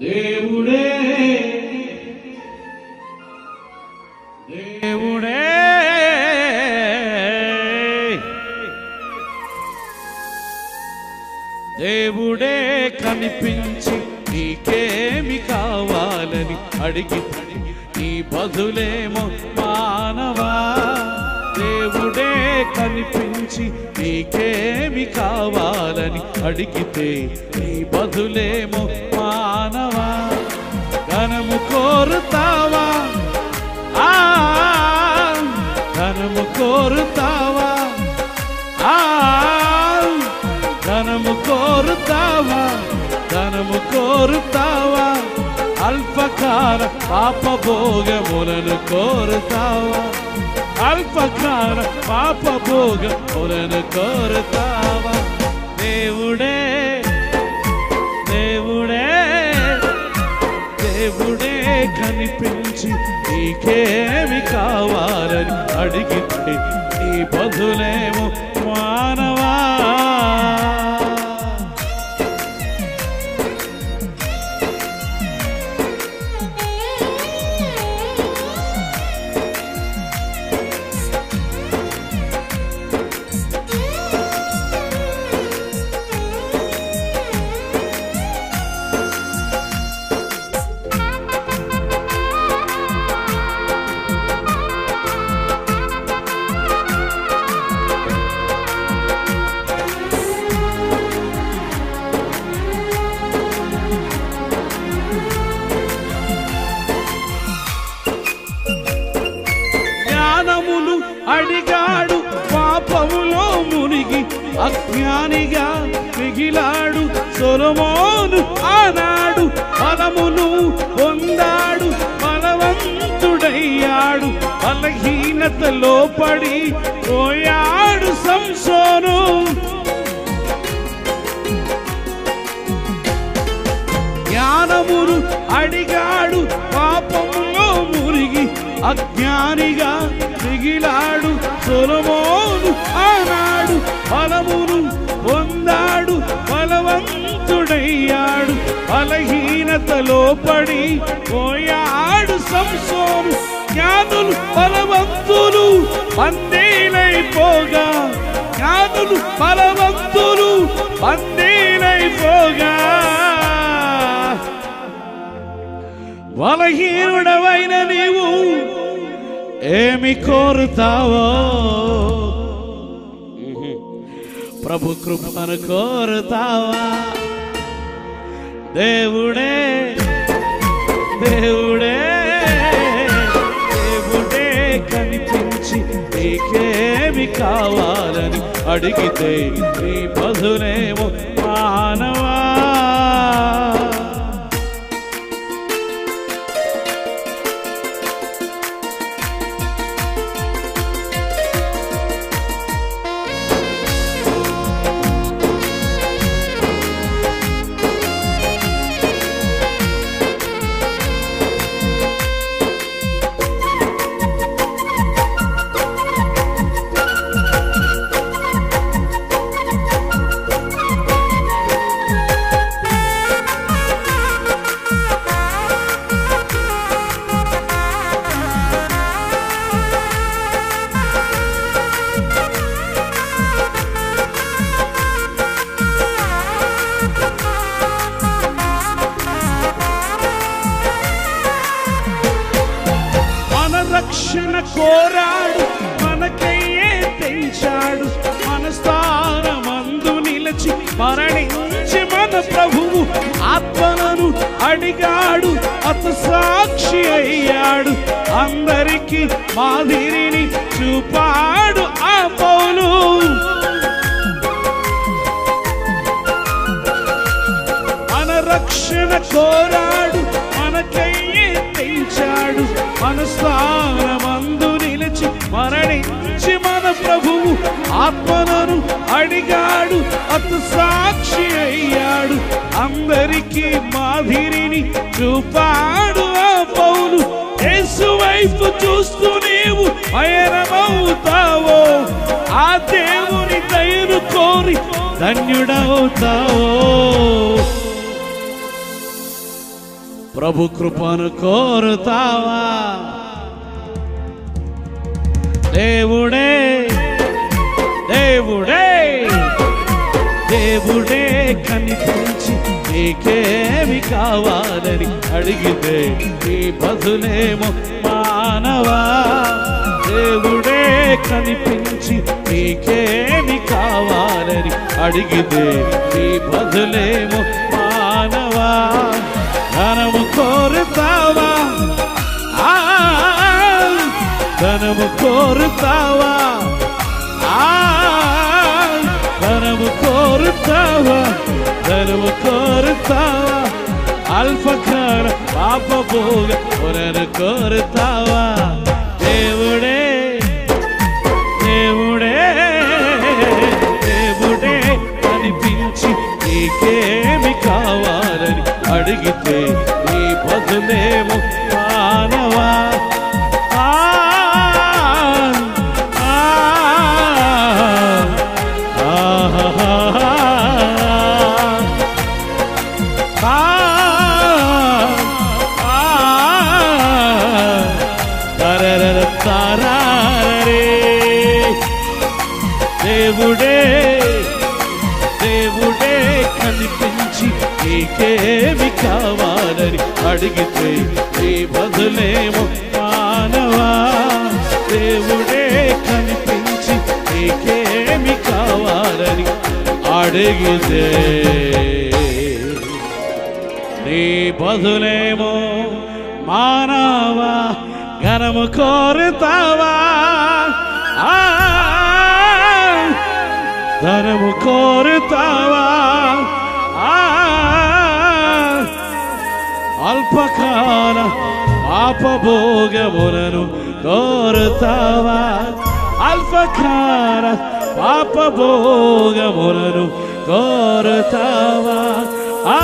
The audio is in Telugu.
దేవుడే. దేవుడే. దేవుడే కనిపించి నీకేమి కావాలని అడిగి నీ బదులేమో మానవా? దేవుడే కనిపించి నీకేమి కావాలని అడిగితే నీ బదులేమో మానవా ఘనము కోరుతావా ఆ ఘనము కోరుతావా ఆ ధనము కోరుతావా ధనము కోరుతావా అల్పకాల పాప భోగములను కోరుతావా అల్పకాల పాప భోగములను కోరుతావా కనిపించి నీకేమి కావాలని అడిగితే నీ బదులేమో మానవ అజ్ఞానిగా మిగిలాడు సొలమోను ఆనాడు ఫలమును పొందాడు బలవంతుడయ్యాడు బలహీనతలో పడి పోయాడు సంసోను. జ్ఞానమును అడిగాడు పాపములో మురిగి అజ్ఞానిగా మిగిలాడు సొలమోను ఫలమును పొందాడు బలవంతుడయ్యాడు. బలహీనతలో పడి పోయాడు సంసోను. జ్ఞానులు బలవంతులు పందేలైపోగా జ్ఞానులు బలవంతులు పందేలైపోగా బలహీనుడవైన నీవు ఏమి కోరుతావో? ప్రభు కృపను కోరుతావా? దేవుడే దేవుడే దేవుడే కనిపించి నీకేమి కావాలని అడిగితే నీ బదులేమో మానవా? కోరాడు మనకయ్యే తెంచాడు. మన స్థానమందు నిలిచి మరణించి మన ప్రభువు ఆత్మలను అడిగాడు అత సాక్షి అయ్యాడు. అందరికీ మాదిరిని చూపాడు ఆ పౌలు. మన రక్షణ కోరాడు మనకయ్యే తెంచాడు. మన మరణించి మన ప్రభువు ఆత్మలను అడిగాడు అతు సాక్షి అయ్యాడు. అందరికీ మాదిరిని చూపాడు ఆ పౌలు. యేసు వైపు చూస్తూ నీవు పయనమవుతావో ఆ దేవుని దయను కోరి ధన్యుడవుతావో. ప్రభు కృపను కోరుతావా? దేవుడే దేవుడే దేవుడే కనిపించి నీకేమి కావాలని అడిగితే నీ బదులేమో మానవా? దేవుడే కనిపించి నీకేమి కావాలని అడిగితే నీ బదులేమో మానవా? ధనము కోరుతావా? ధనము కోరుతావా? ఆ, ధనము కోరుతావా? ధనము కోరుతావా? అల్పకార పాప భోగ పునరు కోరుతావా? దేవుడే దేవుడే దేవుడే అనిపించి నీకేమి కావాలని అడిగితే దేవుడే దేవుడే కనిపించి నీకేమి కావాలని అడిగితే నీ బదులేమో మానవా? దేవుడే కనిపించి నీకేమి కావాలని అడిగితే నీ బదులేమో మానవా? ఘనము కోరుతావా? ధనము కోరుతావా ఆ, అల్పకాల పాపభోగములను కోరుతావా అల్పకాల పాపభోగములను కోరుతావా ఆ